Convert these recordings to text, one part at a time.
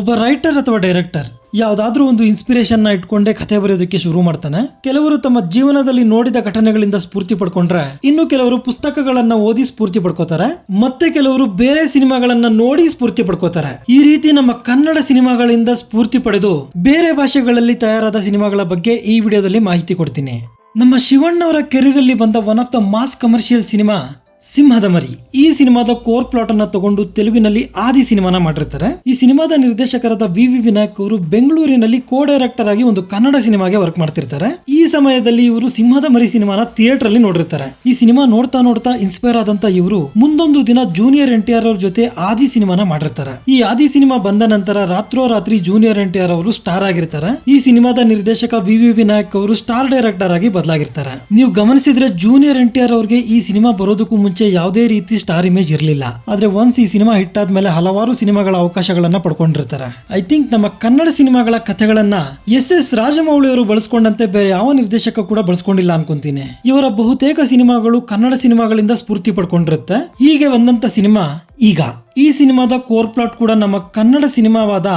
ಒಬ್ಬ ರೈಟರ್ ಅಥವಾ ಡೈರೆಕ್ಟರ್ ಯಾವುದಾದ್ರೂ ಒಂದು ಇನ್ಸ್ಪಿರೇಷನ್ನ ಇಟ್ಕೊಂಡೇ ಕಥೆ ಬರೆಯೋದಕ್ಕೆ ಶುರು ಮಾಡ್ತಾನೆ. ಕೆಲವರು ತಮ್ಮ ಜೀವನದಲ್ಲಿ ನೋಡಿದ ಘಟನೆಗಳಿಂದ ಸ್ಫೂರ್ತಿ ಪಡ್ಕೊಂಡ್ರೆ, ಇನ್ನು ಕೆಲವರು ಪುಸ್ತಕಗಳನ್ನ ಓದಿ ಸ್ಫೂರ್ತಿ ಪಡ್ಕೋತಾರೆ, ಮತ್ತೆ ಕೆಲವರು ಬೇರೆ ಸಿನಿಮಾಗಳನ್ನ ನೋಡಿ ಸ್ಫೂರ್ತಿ ಪಡ್ಕೋತಾರೆ. ಈ ರೀತಿ ನಮ್ಮ ಕನ್ನಡ ಸಿನಿಮಾಗಳಿಂದ ಸ್ಫೂರ್ತಿ ಪಡೆದು ಬೇರೆ ಭಾಷೆಗಳಲ್ಲಿ ತಯಾರಾದ ಸಿನಿಮಾಗಳ ಬಗ್ಗೆ ಈ ವಿಡಿಯೋದಲ್ಲಿ ಮಾಹಿತಿ ಕೊಡ್ತೀನಿ. ನಮ್ಮ ಶಿವಣ್ಣವರ ಕೆರಿಯರ್ ಅಲ್ಲಿ ಬಂದ one of the mass commercial cinema Simhada Mari. ಈ ಸಿನಿಮಾದ ಕೋರ್ ಪ್ಲಾಟ್ ಅನ್ನ ತಗೊಂಡು ತೆಲುಗಿನಲ್ಲಿ ಆದಿ ಸಿನಿಮಾನ ಮಾಡಿರ್ತಾರೆ. ಈ ಸಿನಿಮಾದ ನಿರ್ದೇಶಕರಾದ ವಿ ವಿ ವಿನಾಯಕ್ ಅವರು ಬೆಂಗಳೂರಿನಲ್ಲಿ ಕೋ ಡೈರೆಕ್ಟರ್ ಆಗಿ ಒಂದು ಕನ್ನಡ ಸಿನಿಮಾಗೆ ವರ್ಕ್ ಮಾಡ್ತಿರ್ತಾರೆ. ಈ ಸಮಯದಲ್ಲಿ ಇವರು ಸಿಂಹದ ಮರಿ ಸಿನಿಮಾನ ಥಿಯೇಟರ್ ಅಲ್ಲಿ ನೋಡಿರ್ತಾರೆ. ಈ ಸಿನಿಮಾ ನೋಡ್ತಾ ನೋಡ್ತಾ ಇನ್ಸ್ಪೈರ್ ಆದಂತ ಇವರು ಮುಂದೊಂದು ದಿನ ಜೂನಿಯರ್ ಎನ್ ಅವ್ರ ಜೊತೆ ಆದಿ ಸಿನಿಮಾನ ಮಾಡಿರ್ತಾರೆ. ಈ ಆದಿ ಸಿನಿಮಾ ಬಂದ ನಂತರ ರಾತ್ರೋರಾತ್ರಿ ಜೂನಿಯರ್ ಎನ್ ಟಿ ಅವರು ಸ್ಟಾರ್ ಆಗಿರ್ತಾರೆ. ಈ ಸಿನಿಮಾದ ನಿರ್ದೇಶಕ ವಿ ವಿ ವಿನಾಯಕ್ ಅವರು ಸ್ಟಾರ್ ಡೈರೆಕ್ಟರ್ ಆಗಿ ಬದಲಾಗಿರ್ತಾರೆ. ನೀವು ಗಮನಿಸಿದ್ರೆ ಜೂನಿಯರ್ ಎನ್ ಟಿ ಅವ್ರಿಗೆ ಈ ಸಿನಿಮಾ ಬರೋದಕ್ಕೂ ಮುಂಚೆ ಯಾವುದೇ ರೀತಿ ಸ್ಟಾರ್ ಇಮೇಜ್ ಇರಲಿಲ್ಲ. ಆದ್ರೆ ಒನ್ಸ್ ಈ ಸಿನಿಮಾ ಹಿಟ್ ಆದ್ಮೇಲೆ ಹಲವಾರು ಸಿನಿಮಾಗಳ ಅವಕಾಶಗಳನ್ನ ಪಡ್ಕೊಂಡಿರ್ತಾರೆ. ಐ ಥಿಂಕ್ ನಮ್ಮ ಕನ್ನಡ ಸಿನಿಮಾಗಳ ಕಥೆಗಳನ್ನ ಎಸ್ ಎಸ್ ರಾಜಮೌಳಿ ಅವರು ಬಳಸ್ಕೊಂಡಂತೆ ಬೇರೆ ಯಾವ ನಿರ್ದೇಶಕ ಕೂಡ ಬಳಸ್ಕೊಂಡಿಲ್ಲ ಅನ್ಕೊಂತೀನಿ. ಇವರ ಬಹುತೇಕ ಸಿನಿಮಾಗಳು ಕನ್ನಡ ಸಿನಿಮಾಗಳಿಂದ ಸ್ಫೂರ್ತಿ ಪಡ್ಕೊಂಡಿರುತ್ತೆ. ಹೀಗೆ ಬಂದಂತ ಸಿನಿಮಾ ಈಗ ಈ ಸಿನಿಮಾದ ಕೋರ್ ಪ್ಲಾಟ್ ಕೂಡ ನಮ್ಮ ಕನ್ನಡ ಸಿನಿಮಾವಾದ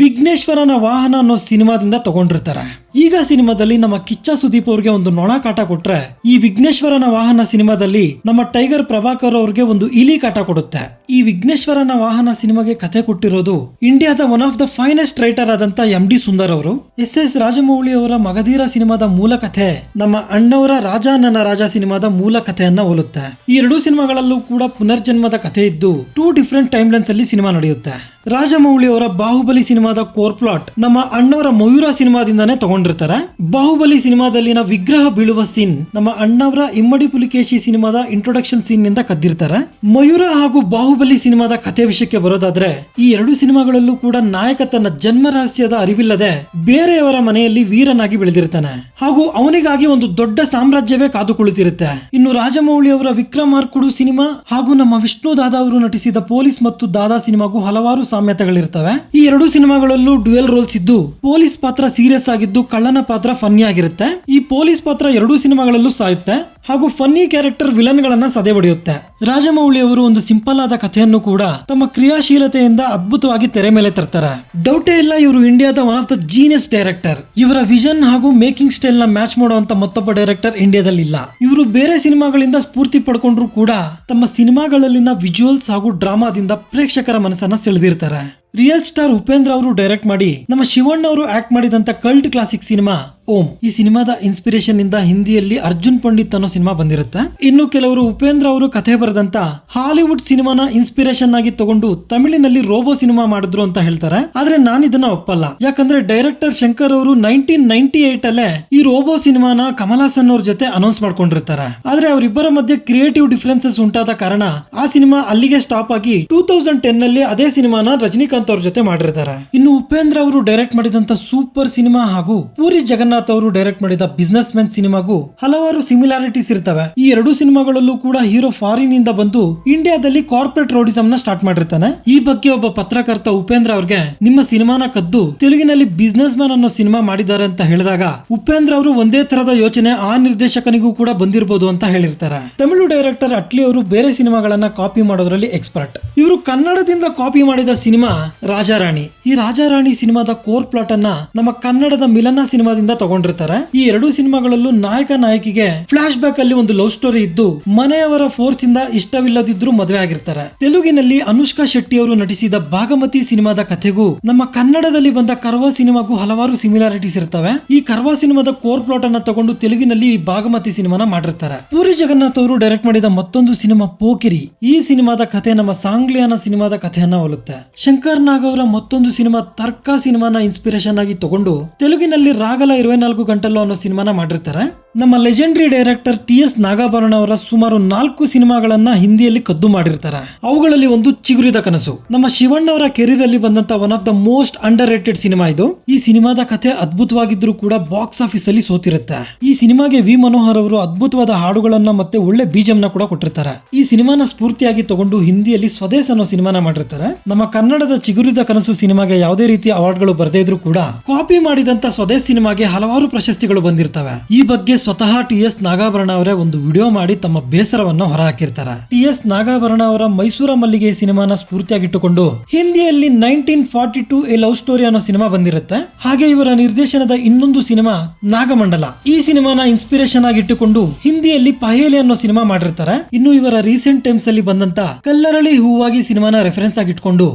ವಿಘ್ನೇಶ್ವರನ ವಾಹನ ಅನ್ನೋ ಸಿನಿಮಾದಿಂದ ತಗೊಂಡಿರ್ತಾರೆ. ಈಗ ಸಿನಿಮಾದಲ್ಲಿ ನಮ್ಮ ಕಿಚ್ಚ ಸುದೀಪ್ ಅವ್ರಿಗೆ ಒಂದು ನೊಣ ಕಾಟ ಕೊಟ್ರೆ ಈ ವಿಘ್ನೇಶ್ವರನ ವಾಹನ ಸಿನಿಮಾದಲ್ಲಿ ನಮ್ಮ ಟೈಗರ್ ಪ್ರಭಾಕರ್ ಅವ್ರಿಗೆ ಒಂದು ಇಲಿ ಕಾಟ ಕೊಡುತ್ತೆ. ಈ ವಿಘ್ನೇಶ್ವರನ ವಾಹನ ಸಿನಿಮಾಗೆ ಕಥೆ ಕೊಟ್ಟಿರೋದು ಇಂಡಿಯಾದ one of the finest writer ಆದಂತ ಎಂ ಡಿ ಸುಂದರ್ ಅವರು. ಎಸ್ ಎಸ್ ರಾಜಮೌಳಿ ಅವರ ಮಗಧೀರ ಸಿನಿಮಾದ ಮೂಲ ಕಥೆ ನಮ್ಮ ಅಣ್ಣವರ ರಾಜ ನನ್ನ ರಾಜ ಸಿನಿಮಾದ ಮೂಲ ಕಥೆಯನ್ನ ಹೋಲುತ್ತೆ. ಈ ಎರಡೂ ಸಿನಿಮಾಗಳಲ್ಲೂ ಕೂಡ ಪುನರ್ಜನ್ಮದ ಕಥೆ ಇದ್ದು ಟೂ ಡಿಫ್ರೆಂಟ್ ಟೈಮ್ ಲೈನ್ಸ್ ಅಲ್ಲಿ ಸಿನಿಮಾ ನಡೆಯುತ್ತೆ. ರಾಜಮೌಳಿ ಅವರ ಬಾಹುಬಲಿ ಸಿನಿಮಾದ ಕೋರ್ ಪ್ಲಾಟ್ ನಮ್ಮ ಅಣ್ಣವರ ಮಯೂರ ಸಿನಿಮಾದಿಂದನೇ ತಗೊಂಡಿರ್ತಾರೆ. ಬಾಹುಬಲಿ ಸಿನಿಮಾದಲ್ಲಿನ ವಿಗ್ರಹ ಬೀಳುವ ಸೀನ್ ನಮ್ಮ ಅಣ್ಣವರ ಇಮ್ಮಡಿ ಪುಲಿಕೇಶಿ ಸಿನಿಮಾದ ಇಂಟ್ರೊಡಕ್ಷನ್ ಸೀನ್ನಿಂದ ಕದ್ದಿರ್ತಾರೆ. ಮಯೂರ ಹಾಗೂ ಬಾಹುಬಲಿ ಸಿನಿಮಾದ ಕಥೆ ವಿಷಯಕ್ಕೆ ಬರೋದಾದ್ರೆ ಈ ಎರಡು ಸಿನಿಮಾಗಳಲ್ಲೂ ಕೂಡ ನಾಯಕ ತನ್ನ ಜನ್ಮ ರಹಸ್ಯದ ಅರಿವಿಲ್ಲದೆ ಬೇರೆಯವರ ಮನೆಯಲ್ಲಿ ವೀರನಾಗಿ ಬೆಳೆದಿರ್ತಾನೆ. ಹಾಗೂ ಅವನಿಗಾಗಿ ಒಂದು ದೊಡ್ಡ ಸಾಮ್ರಾಜ್ಯವೇ ಕಾದುಕೊಳ್ಳುತ್ತಿರುತ್ತೆ. ಇನ್ನು ರಾಜಮೌಳಿ ಅವರ ವಿಕ್ರಮಾರ್ಕುಡು ಸಿನಿಮಾ ಹಾಗೂ ನಮ್ಮ ವಿಷ್ಣು ದಾದಾ ಅವರು ನಟಿಸಿದ ಪೊಲೀಸ್ ಮತ್ತು ದಾದಾ ಸಿನಿಮಾಗೂ ಹಲವಾರು ಸಾಮ್ಯತೆಗಳಿರ್ತವೆ. ಈ ಎರಡು ಸಿನಿಮಾಗಳಲ್ಲೂ ಡ್ಯುಯಲ್ ರೋಲ್ಸ್ ಇದ್ದು, ಪೊಲೀಸ್ ಪಾತ್ರ ಸೀರಿಯಸ್ ಆಗಿದ್ದು ಕಳ್ಳನ ಪಾತ್ರ ಫನ್ನಿ ಆಗಿರುತ್ತೆ. ಈ ಪೊಲೀಸ್ ಪಾತ್ರ ಎರಡೂ ಸಿನಿಮಾಗಳಲ್ಲೂ ಸಾಯುತ್ತೆ. ಹಾಗೂ ಫನ್ನಿ ಕ್ಯಾರೆಕ್ಟರ್ ವಿಲನ್ ಗಳನ್ನ ಸದೆ ಬಡಿಯುತ್ತೆ. ರಾಜಮೌಳಿ ಅವರು ಒಂದು ಸಿಂಪಲ್ ಆದ ಕಥೆಯನ್ನು ಕೂಡ ತಮ್ಮ ಕ್ರಿಯಾಶೀಲತೆಯಿಂದ ಅದ್ಭುತವಾಗಿ ತೆರೆ ಮೇಲೆ ತರ್ತಾರೆ. ಡೌಟೇ ಇಲ್ಲ, ಇವರು ಇಂಡಿಯಾದ one of the genius director ಇವರ ವಿಷನ್ ಹಾಗೂ ಮೇಕಿಂಗ್ ಸ್ಟೈಲ್ನ ಮ್ಯಾಚ್ ಮಾಡುವಂತ ಮತ್ತೊಬ್ಬ ಡೈರೆಕ್ಟರ್ ಇಂಡಿಯಾದಲ್ಲಿ ಇಲ್ಲ. ಇವರು ಬೇರೆ ಸಿನಿಮಾಗಳಿಂದ ಸ್ಫೂರ್ತಿ ಪಡ್ಕೊಂಡ್ರು ಕೂಡ ತಮ್ಮ ಸಿನಿಮಾಗಳಲ್ಲಿನ ವಿಜುವಲ್ಸ್ ಹಾಗೂ ಡ್ರಾಮಾದಿಂದ ಪ್ರೇಕ್ಷಕರ ಮನಸ್ಸನ್ನ ಸೆಳೆದಿರ್ತಾರೆ. तरह है। ರಿಯಲ್ ಸ್ಟಾರ್ ಉಪೇಂದ್ರ ಅವರು ಡೈರೆಕ್ಟ್ ಮಾಡಿ ನಮ್ಮ ಶಿವಣ್ಣ ಅವರು ಆಕ್ಟ್ ಮಾಡಿದಂತ ಕಲ್ಟ್ ಕ್ಲಾಸಿಕ್ ಸಿನಿಮಾ ಓಂ. ಈ ಸಿನಿಮಾದ ಇನ್ಸ್ಪಿರೇಷನ್ ಇಂದ ಹಿಂದಿಯಲ್ಲಿ ಅರ್ಜುನ್ ಪಂಡಿತ್ ಅನ್ನೋ ಸಿನಿಮಾ ಬಂದಿರುತ್ತೆ. ಇನ್ನು ಕೆಲವರು ಉಪೇಂದ್ರ ಅವರು ಕಥೆ ಬರೆದಂತ ಹಾಲಿವುಡ್ ಸಿನಿಮಾನ ಇನ್ಸ್ಪಿರೇಷನ್ ಆಗಿ ತಗೊಂಡು ತಮಿಳಿನಲ್ಲಿ ರೋಬೋ ಸಿನಿಮಾ ಮಾಡಿದ್ರು ಅಂತ ಹೇಳ್ತಾರೆ. ಆದ್ರೆ ನಾನು ಇದನ್ನ ಒಪ್ಪಲ್ಲ. ಯಾಕಂದ್ರೆ ಡೈರೆಕ್ಟರ್ ಶಂಕರ್ ಅವರು ನೈನ್ಟೀನ್ ನೈನ್ಟಿ ಏಟ್ ಅಲ್ಲೇ ಈ ರೋಬೋ ಸಿನಿಮಾನ ಕಮಲ್ ಹಾಸನ್ ಅವ್ರ ಜೊತೆ ಅನೌನ್ಸ್ ಮಾಡ್ಕೊಂಡಿರ್ತಾರೆ. ಆದ್ರೆ ಅವರಿಬ್ಬರ ಮಧ್ಯೆ ಕ್ರಿಯೇಟಿವ್ ಡಿಫ್ರೆನ್ಸಸ್ ಉಂಟಾದ ಕಾರಣ ಆ ಸಿನಿಮಾ ಅಲ್ಲಿಗೆ ಸ್ಟಾಪ್ ಆಗಿ ಟೂ ತೌಸಂಡ್ ಟೆನ್ನಲ್ಲಿ ಅದೇ ಸಿನಿಮಾನ ರಜನಿಕಾಂತ್ ಅವ್ರ ಜೊತೆ ಮಾಡಿರ್ತಾರೆ. ಇನ್ನು ಉಪೇಂದ್ರ ಅವರು ಡೈರೆಕ್ಟ್ ಮಾಡಿದಂತ ಸೂಪರ್ ಸಿನಿಮಾ ಹಾಗೂ ಪೂರಿ ಜಗನ್ನಾಥ್ ಅವರು ಡೈರೆಕ್ಟ್ ಮಾಡಿದ ಬಿಸ್ನೆಸ್ ಮ್ಯಾನ್ ಸಿನಿಮಾಗೂ ಹಲವಾರು ಸಿಮಿಲಾರಿಟೀಸ್ ಇರ್ತವೆ. ಈ ಎರಡು ಸಿನಿಮಾಗಳಲ್ಲೂ ಕೂಡ ಹೀರೋ ಫಾರಿನ್ ಇಂದ ಬಂದು ಇಂಡಿಯಾದಲ್ಲಿ ಕಾರ್ಪೊರೇಟ್ ರೋಡಿಸಮ್ನ ಸ್ಟಾರ್ಟ್ ಮಾಡಿರ್ತಾನೆ. ಈ ಬಗ್ಗೆ ಒಬ್ಬ ಪತ್ರಕರ್ತ ಉಪೇಂದ್ರ ಅವ್ರಿಗೆ, ನಿಮ್ಮ ಸಿನಿಮಾನ ಕದ್ದು ತೆಲುಗಿನಲ್ಲಿ ಬಿಸ್ನೆಸ್ ಮ್ಯಾನ್ ಅನ್ನೋ ಸಿನಿಮಾ ಮಾಡಿದ್ದಾರೆ ಅಂತ ಹೇಳಿದಾಗ ಉಪೇಂದ್ರ ಅವರು ಒಂದೇ ತರದ ಯೋಚನೆ ಆ ನಿರ್ದೇಶಕನಿಗೂ ಕೂಡ ಬಂದಿರಬಹುದು ಅಂತ ಹೇಳಿರ್ತಾರೆ. ತಮಿಳು ಡೈರೆಕ್ಟರ್ ಅಟ್ಲಿ ಅವರು ಬೇರೆ ಸಿನಿಮಾಗಳನ್ನ ಕಾಪಿ ಮಾಡೋದ್ರಲ್ಲಿ ಎಕ್ಸ್ಪರ್ಟ್ ಇವರು ಕನ್ನಡದಿಂದ ಕಾಪಿ ಮಾಡಿದ ಸಿನಿಮಾ ರಾಜಾರಾಣಿ. ಈ ರಾಜಾರಾಣಿ ಸಿನಿಮಾದ ಕೋರ್ ಪ್ಲಾಟ್ ಅನ್ನ ನಮ್ಮ ಕನ್ನಡದ ಮಿಲನ ಸಿನಿಮಾದಿಂದ ತಗೊಂಡಿರ್ತಾರೆ. ಈ ಎರಡು ಸಿನಿಮಾಗಳಲ್ಲೂ ನಾಯಕ ನಾಯಕಿಗೆ ಫ್ಲಾಶ್ ಬ್ಯಾಕ್ ಅಲ್ಲಿ ಒಂದು ಲವ್ ಸ್ಟೋರಿ ಇದ್ದು, ಮನೆಯವರ ಫೋರ್ಸ್ ಇಂದ ಇಷ್ಟವಿಲ್ಲದಿದ್ರು ಮದುವೆ ಆಗಿರ್ತಾರೆ. ತೆಲುಗಿನಲ್ಲಿ ಅನುಷ್ಕಾ ಶೆಟ್ಟಿ ಅವರು ನಟಿಸಿದ ಭಾಗಮತಿ ಸಿನಿಮಾದ ಕಥೆಗೂ, ನಮ್ಮ ಕನ್ನಡದಲ್ಲಿ ಬಂದ ಕರ್ವಾ ಸಿನಿಮಾಗೂ ಹಲವಾರು ಸಿಮಿಲಾರಿಟೀಸ್ ಇರ್ತವೆ. ಈ ಕರ್ವಾ ಸಿನಿಮಾದ ಕೋರ್ ಪ್ಲಾಟ್ ಅನ್ನ ತಗೊಂಡು ತೆಲುಗಿನಲ್ಲಿ ಈ ಭಾಗಮತಿ ಸಿನಿಮಾನ ಮಾಡಿರ್ತಾರೆ. ಪೂರಿ ಜಗನ್ನಾಥ್ ಅವರು ಡೈರೆಕ್ಟ್ ಮಾಡಿದ ಮತ್ತೊಂದು ಸಿನಿಮಾ, ಪೋಕಿರಿ. ಈ ಸಿನಿಮಾದ ಕಥೆ ನಮ್ಮ ಸಾಂಗ್ಲಿಯಾನ ಸಿನಿಮಾದ ಕಥೆಯನ್ನ ಹೋಲುತ್ತೆ. ಶಂಕರ್ ನಾಗ್ ಅವರ ಮತ್ತೊಂದು ಸಿನಿಮಾ ತರ್ಕ ಸಿನಿಮಾನ ಇನ್ಸ್ಪಿರೇಷನ್ ಆಗಿ ತಗೊಂಡು ತೆಲುಗಿನಲ್ಲಿ ರಾಗಲ ಇರವೈ ನಾಲ್ಕು ಗಂಟಲು ಅನ್ನೋ ಸಿನಿಮಾನ ಮಾಡಿರ್ತಾರೆ. ನಮ್ಮ legendary director T S Nagabharana ಅವರ ಸುಮಾರು ನಾಲ್ಕು ಸಿನಿಮಾಗಳನ್ನ ಹಿಂದಿಯಲ್ಲಿ ಕದ್ದು ಮಾಡಿರ್ತಾರೆ. ಅವುಗಳಲ್ಲಿ ಒಂದು ಚಿಗುರಿದ ಕನಸು. ನಮ್ಮ ಶಿವಣ್ಣ ಅವರ ಅಲ್ಲಿ ಬಂದಂತ one of the most underrated cinema ಇದು. ಈ ಸಿನಿಮಾದ ಕಥೆ ಅದ್ಭುತವಾಗಿದ್ರು ಕೂಡ ಬಾಕ್ಸ್ ಆಫೀಸ್ ಅಲ್ಲಿ ಸೋತಿರುತ್ತೆ. ಈ ಸಿನಿಮಾಗೆ ವಿ ಮನೋಹರ್ ಅವರು ಅದ್ಭುತವಾದ ಹಾಡುಗಳನ್ನ ಮತ್ತೆ ಒಳ್ಳೆ ಬೀಜಂನ ಕೂಡ ಕೊಟ್ಟಿರ್ತಾರೆ. ಈ ಸಿನಿಮಾನ ಸ್ಫೂರ್ತಿಯಾಗಿ ತಗೊಂಡು ಹಿಂದಿಯಲ್ಲಿ ಸ್ವದೇಶ ಅನ್ನೋ ಸಿನಿಮಾನ ಮಾಡಿರ್ತಾರೆ. ನಮ್ಮ ಕನ್ನಡದ ಚಿಗುರಿದ ಕನಸು ಸಿನಿಮಾಗೆ ಯಾವುದೇ ರೀತಿಯ ಅವಾರ್ಡ್ಗಳು ಬರದೇ ಇದ್ರು ಕೂಡ ಕಾಪಿ ಮಾಡಿದಂತ ಸ್ವದೇಶ್ ಸಿನಿಮಾಗೆ ಹಲವಾರು ಪ್ರಶಸ್ತಿಗಳು ಬಂದಿರ್ತವೆ. ಈ ಬಗ್ಗೆ ಸ್ವತಃ ಟಿ ಎಸ್ ನಾಗಾಭರಣ ಅವರೇ ಒಂದು ವಿಡಿಯೋ ಮಾಡಿ ತಮ್ಮ ಬೇಸರವನ್ನ ಹೊರಹಾಕಿರ್ತಾರೆ. ಟಿ ಎಸ್ ನಾಗಾಭರಣ ಅವರ ಮೈಸೂರ ಮಲ್ಲಿಗೆ ಸಿನಿಮಾನ ಸ್ಫೂರ್ತಿಯಾಗಿಟ್ಟುಕೊಂಡು ಹಿಂದಿಯಲ್ಲಿ nineteen forty two a love story ಅನ್ನೋ ಸಿನಿಮಾ ಬಂದಿರುತ್ತೆ. ಹಾಗೆ ಇವರ ನಿರ್ದೇಶನದ ಇನ್ನೊಂದು ಸಿನಿಮಾ ನಾಗಮಂಡಲ. ಈ ಸಿನಿಮಾನ ಇನ್ಸ್ಪಿರೇಷನ್ ಆಗಿಟ್ಟುಕೊಂಡು ಹಿಂದಿಯಲ್ಲಿ ಪಹೇಲಿ ಅನ್ನೋ ಸಿನಿಮಾ ಮಾಡಿರ್ತಾರೆ. ಇನ್ನು ಇವರ ರೀಸೆಂಟ್ ಟೈಮ್ಸ್ ಅಲ್ಲಿ ಬಂದಂತ ಕಲ್ಲರಳಿ ಹೂವಾಗಿ ಸಿನಿಮಾನ ರೆಫರೆನ್ಸ್ ಆಗಿಟ್ಕೊಂಡು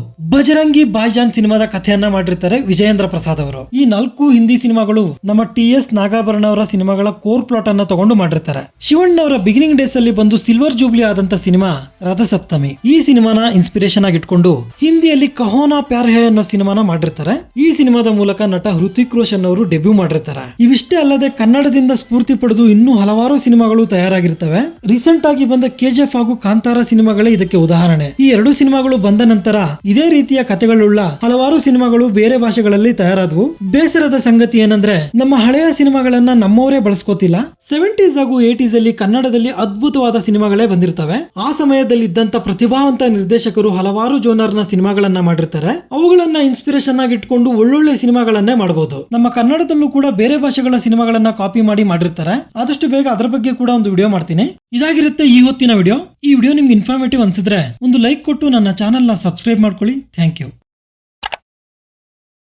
ಬಜರಂಗಿ ಬಾಯ್ಜಾನ್ ಸಿನಿಮಾದ ಕಥೆಯನ್ನ ಮಾಡಿರ್ತಾರೆ ವಿಜಯೇಂದ್ರ ಪ್ರಸಾದ್ ಅವರು. ಈ ನಾಲ್ಕು ಹಿಂದಿ ಸಿನಿಮಾಗಳು ನಮ್ಮ ಟಿ ಎಸ್ ನಾಗಾಭರಣ ಅವರ ಸಿನಿಮಾಗಳ ಕೋರ್ ಪ್ಲಾಟ್ ಅನ್ನ ತಗೊಂಡು ಮಾಡಿರ್ತಾರೆ. ಶಿವಣ್ಣ ಅವರ ಬಿಗಿನಿಂಗ್ ಡೇಸ್ ಅಲ್ಲಿ ಬಂದು ಸಿಲ್ವರ್ ಜೂಬ್ಲಿ ಆದಂತ ಸಿನಿಮಾ ರಥಸಪ್ತಮಿ. ಈ ಸಿನಿಮಾನ ಇನ್ಸ್ಪಿರೇಷನ್ ಆಗಿಟ್ಕೊಂಡು ಹಿಂದಿಯಲ್ಲಿ ಕಹೋನಾ ಪ್ಯಾರ್ ಅನ್ನೋ ಸಿನಿಮಾನ ಮಾಡಿರ್ತಾರೆ. ಈ ಸಿನಿಮಾದ ಮೂಲಕ ನಟ ಹೃತಿಕ್ ರೋಷನ್ ಅವರು ಡೆಬ್ಯೂ ಮಾಡಿರ್ತಾರೆ. ಇವಿಷ್ಟೇ ಅಲ್ಲದೆ ಕನ್ನಡದಿಂದ ಸ್ಫೂರ್ತಿ ಪಡೆದು ಇನ್ನೂ ಹಲವಾರು ಸಿನಿಮಾಗಳು ತಯಾರಾಗಿರ್ತವೆ. ರೀಸೆಂಟ್ ಆಗಿ ಬಂದ ಕೆಜಿಎಫ್ ಹಾಗೂ ಕಾಂತಾರ ಸಿನಿಮಾಗಳೇ ಇದಕ್ಕೆ ಉದಾಹರಣೆ. ಈ ಎರಡು ಸಿನಿಮಾಗಳು ಬಂದ ನಂತರ ಇದೇ ರೀತಿಯ ಕಥೆಗಳುಳ್ಳ ಹಲವಾರು ಸಿನಿಮಾಗಳು ಬೇರೆ ಭಾಷೆಗಳಲ್ಲಿ ತಯಾರಾದವು. ಬೇಸರದ ಸಂಗತಿ ಏನಂದ್ರೆ, ನಮ್ಮ ಹಳೆಯ ಸಿನಿಮಾಗಳನ್ನ ನಮ್ಮವರೇ ಬಳಸ್ಕೋತಿಲ್ಲ. ಸೆವೆಂಟೀಸ್ ಹಾಗೂ ಏಟೀಸ್ ಅಲ್ಲಿ ಕನ್ನಡದಲ್ಲಿ ಅದ್ಭುತವಾದ ಸಿನಿಮಾಗಳೇ ಬಂದಿರ್ತವೆ. ಆ ಸಮಯದಲ್ಲಿ ಇದ್ದಂತ ಪ್ರತಿಭಾವಂತ ನಿರ್ದೇಶಕರು ಹಲವಾರು ಜೋನರ್ನ ಸಿನಿಮಾಗಳನ್ನ ಮಾಡಿರ್ತಾರೆ. ಅವುಗಳನ್ನ ಇನ್ಸ್ಪಿರೇಷನ್ ಆಗಿ ಇಟ್ಕೊಂಡು ಒಳ್ಳೊಳ್ಳೆ ಸಿನಿಮಾಗಳನ್ನೇ ಮಾಡಬಹುದು ನಮ್ಮ ಕನ್ನಡದಲ್ಲೂ ಕೂಡ ಬೇರೆ ಭಾಷೆಗಳ ಸಿನಿಮಾಗಳನ್ನ ಕಾಪಿ ಮಾಡಿ ಮಾಡಿರ್ತಾರೆ. ಆದಷ್ಟು ಬೇಗ ಅದರ ಬಗ್ಗೆ ಕೂಡ ಒಂದು ವಿಡಿಯೋ ಮಾಡ್ತೀನಿ. ಇದಾಗಿರುತ್ತೆ ಈ ಹೊತ್ತಿನ ವಿಡಿಯೋ ಈ ವಿಡಿಯೋ ನಿಮ್ಗೆ ಇನ್ಫಾರ್ಮೇಟಿವ್ ಅನ್ಸಿದ್ರೆ ಒಂದು ಲೈಕ್ ಕೊಟ್ಟು ನನ್ನ ಚಾನೆಲ್ನ ಸಬ್ಸ್ಕ್ರೈಬ್ ಮಾಡ್ಕೊಳ್ಳಿ. Thank you